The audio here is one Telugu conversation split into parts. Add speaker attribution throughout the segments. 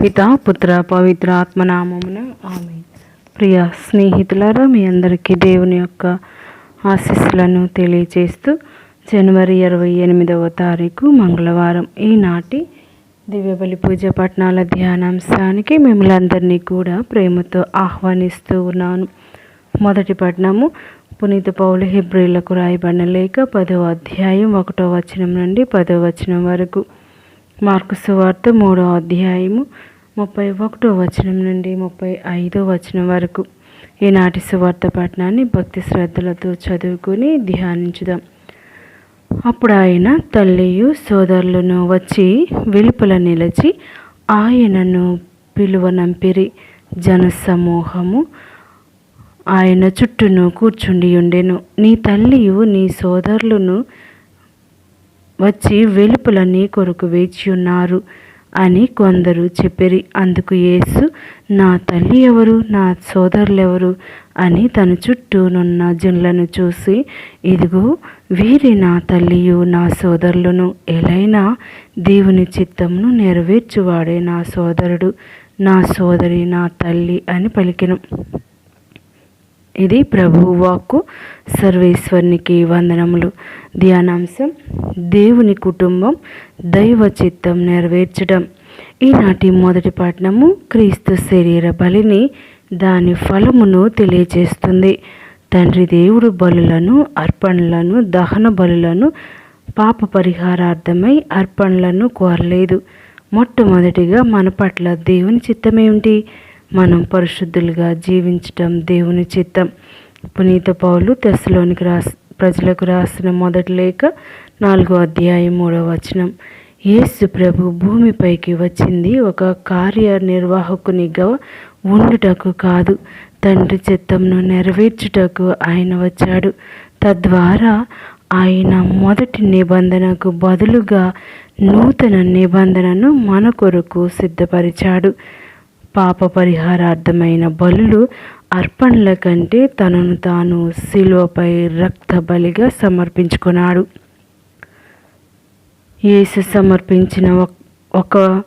Speaker 1: పిత పుత్ర పవిత్ర ఆత్మనామమున ఆమె ప్రియ స్నేహితులారా మీ అందరికీ దేవుని యొక్క ఆశీస్సులను తెలియజేస్తూ జనవరి ఇరవై ఎనిమిదవ తారీఖు మంగళవారం ఈనాటి దివ్యబలి పూజ పట్టణాల ధ్యానాంశానికి మిమ్మల్ని అందరినీ కూడా ప్రేమతో ఆహ్వానిస్తూ ఉన్నాను. మొదటి పట్టణము పునీత పౌలు హిబ్రిలకు రాయబడిన లేఖ పదవ అధ్యాయం ఒకటో వచనం నుండి పదో వచనం వరకు. మార్కు సువార్త మూడో అధ్యాయము ముప్పై ఒకటో వచనం నుండి ముప్పై ఐదో వచనం వరకు. ఈనాటి సువార్త పట్టణాన్ని భక్తి శ్రద్ధలతో చదువుకుని ధ్యానించుదాం. అప్పుడు ఆయన తల్లియు సోదరులను వచ్చి వెలుపల నిలిచి ఆయనను పిలువనంపిరి జనసమూహము ఆయన చుట్టూను కూర్చుండి ఉండెను. నీ తల్లియు నీ సోదరులను వచ్చి వెలుపల నీ కొరకు వేచి ఉన్నారు అని కొందరు చెప్పిరి. అందుకు యేసు నా తల్లి ఎవరు? నా సోదరులెవరు అని తన చుట్టూనున్న జనులను చూసి ఇదిగో వీరి నా తల్లియు నా సోదరులను ఎలైనా దేవుని చిత్తమును నెరవేర్చువాడే నా సోదరుడు. నా సోదరి నా తల్లి అని పలికెను. ఇది ప్రభువాకు సర్వేశ్వరునికి వందనములు. ధ్యానాంశం దేవుని కుటుంబం దైవ చిత్తం నెరవేర్చడం. ఈనాటి మొదటి పట్టణము క్రీస్తు శరీర బలిని దాని ఫలమును తెలియజేస్తుంది. తండ్రి దేవుడు బలులను అర్పణలను దహన బలులను పాప పరిహారార్థమై అర్పణలను కోరలేదు. మొట్టమొదటిగా మన పట్ల దేవుని చిత్తమేమిటి? మనం పరిశుద్ధులుగా జీవించటం దేవుని చిత్తం. పునీత పౌలు తెశలోనికి రాసి ప్రజలకు రాసిన మొదటి లేఖ నాలుగో అధ్యాయం మూడో వచనం. యేసు ప్రభు భూమిపైకి వచ్చింది. ఒక కార్యనిర్వాహకునిగా ఉండుటకు కాదు తండ్రి చిత్తంను నెరవేర్చుటకు ఆయన వచ్చాడు. తద్వారా ఆయన మొదటి నిబంధనకు బదులుగా నూతన నిబంధనను మన కొరకు సిద్ధపరిచాడు. పాప పరిహారార్థమైన బలులు అర్పణల కంటే తనను తాను శిలువపై రక్త బలిగా సమర్పించుకున్నాడు యేసు సమర్పించిన ఒక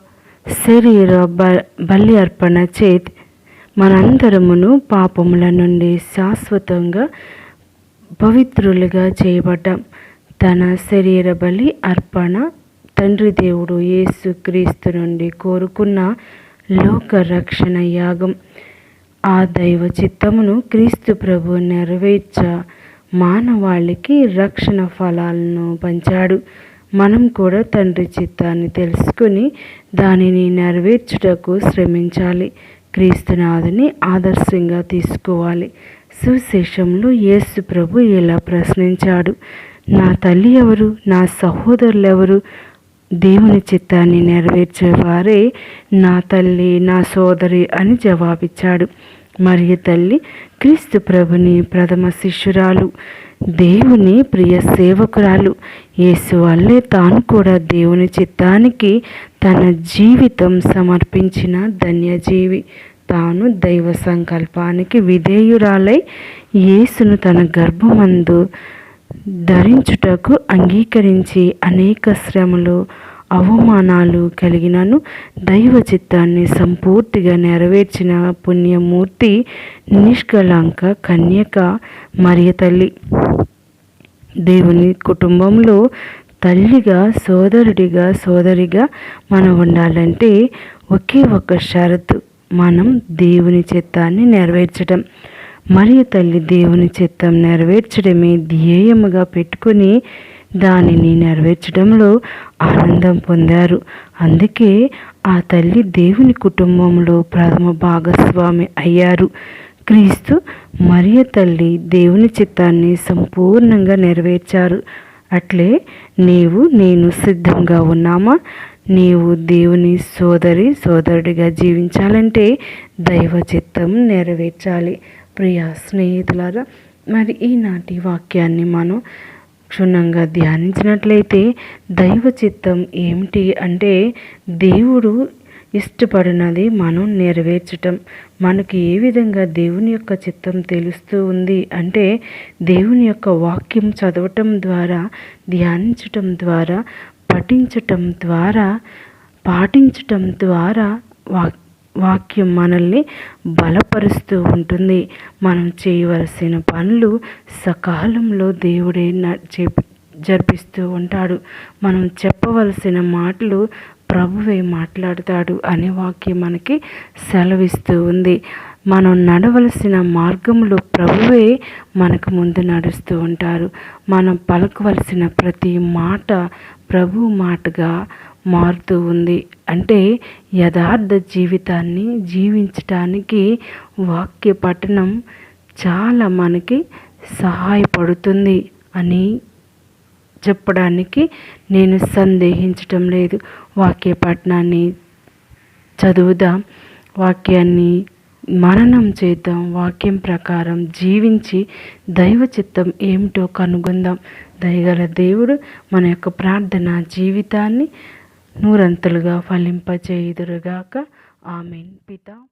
Speaker 1: శరీర బ బలి అర్పణ చేతి మనందరమును పాపముల నుండి శాశ్వతంగా పవిత్రులుగా చేయబడ్డాం. తన శరీర బలి అర్పణ తండ్రి దేవుడు యేసుక్రీస్తు నుండి కోరుకున్న లోక రక్షణ యాగం. ఆ దైవ చిత్తమును క్రీస్తు ప్రభు నెరవేర్చ. మానవాళికి రక్షణ ఫలాలను పంచాడు. మనం కూడా తండ్రి చిత్తాన్ని తెలుసుకుని దానిని నెరవేర్చుటకు శ్రమించాలి. క్రీస్తునాథుని ఆదర్శంగా తీసుకోవాలి. సువిశేషంలో యేసు ప్రభు ఇలా ప్రశ్నించాడు. నా తల్లి ఎవరు? నా సహోదరులు ఎవరు? దేవుని చిత్తాన్ని నెరవేర్చేవారే నా తల్లి నా సోదరి అని జవాబిచ్చాడు. మరియు తల్లి క్రీస్తు ప్రభుని ప్రథమ శిష్యురాలు దేవుని ప్రియ సేవకురాలు. యేసు వల్లే తాను కూడా దేవుని చిత్తానికి తన జీవితం సమర్పించిన ధన్యజీవి. తాను దైవ సంకల్పానికి విధేయురాలై యేసును తన గర్భమందు ధరించుటకు అంగీకరించి అనేక శ్రమలు అవమానాలు కలిగినను దైవ చిత్తాన్ని సంపూర్తిగా నెరవేర్చిన పుణ్యమూర్తి నిష్కలంక కన్యక మరియ తల్లి. దేవుని కుటుంబంలో తల్లిగా సోదరుడిగా సోదరిగా మనం ఉండాలంటే ఒకే ఒక్క షరతు మనం దేవుని చిత్తాన్ని నెరవేర్చడం మరియు తల్లి దేవుని చిత్తం నెరవేర్చడమే ధ్యేయముగా పెట్టుకుని దానిని నెరవేర్చడంలో ఆనందం పొందారు. అందుకే ఆ తల్లి దేవుని కుటుంబంలో ప్రథమ భాగస్వామి అయ్యారు. క్రీస్తు మరియ తల్లి దేవుని చిత్తాన్ని సంపూర్ణంగా నెరవేర్చారు. అట్లే నీవు నేను సిద్ధంగా ఉన్నామా? నీవు దేవుని సోదరి సోదరుడిగా జీవించాలంటే దైవ చిత్తం నెరవేర్చాలి. ప్రియ స్నేహితులారా మరి ఈనాటి వాక్యాన్ని మనం క్షుణ్ణంగా ధ్యానించినట్లయితే దైవ చిత్తం ఏమిటి అంటే దేవుడు ఇష్టపడినది మనం నెరవేర్చటం. మనకి ఏ విధంగా దేవుని యొక్క చిత్తం తెలుస్తూ ఉంది అంటే దేవుని యొక్క వాక్యం చదవటం ద్వారా ధ్యానించటం ద్వారా పఠించటం ద్వారా పాటించటం ద్వారా వాక్ వాక్యం మనల్ని బలపరుస్తూ ఉంటుంది. మనం చేయవలసిన పనులు సకాలంలో దేవుడే చేపి జరిపిస్తూ ఉంటాడు. మనం చెప్పవలసిన మాటలు ప్రభువే మాట్లాడతాడు అనే వాక్యం మనకి సెలవిస్తూ ఉంది. మనం నడవలసిన మార్గంలో ప్రభువే మనకు ముందు నడుస్తూ ఉంటారు. మనం పలకవలసిన ప్రతి మాట ప్రభు మాటగా మారుతూ ఉంది. అంటే యథార్థ జీవితాన్ని జీవించటానికి వాక్య పఠనం చాలా మనకి సహాయపడుతుంది అని చెప్పడానికి నేను సందేహించటం లేదు. వాక్య పఠనాన్ని చదువుదాం. వాక్యాన్ని మననం చేద్దాం. వాక్యం ప్రకారం జీవించి దైవ చిత్తం ఏమిటో కనుగొందాం. దయగల దేవుడు మన యొక్క ప్రార్థన జీవితాన్ని నూరంతలుగా ఫలింపచేయుదురుగాక. ఆమెన్. పిత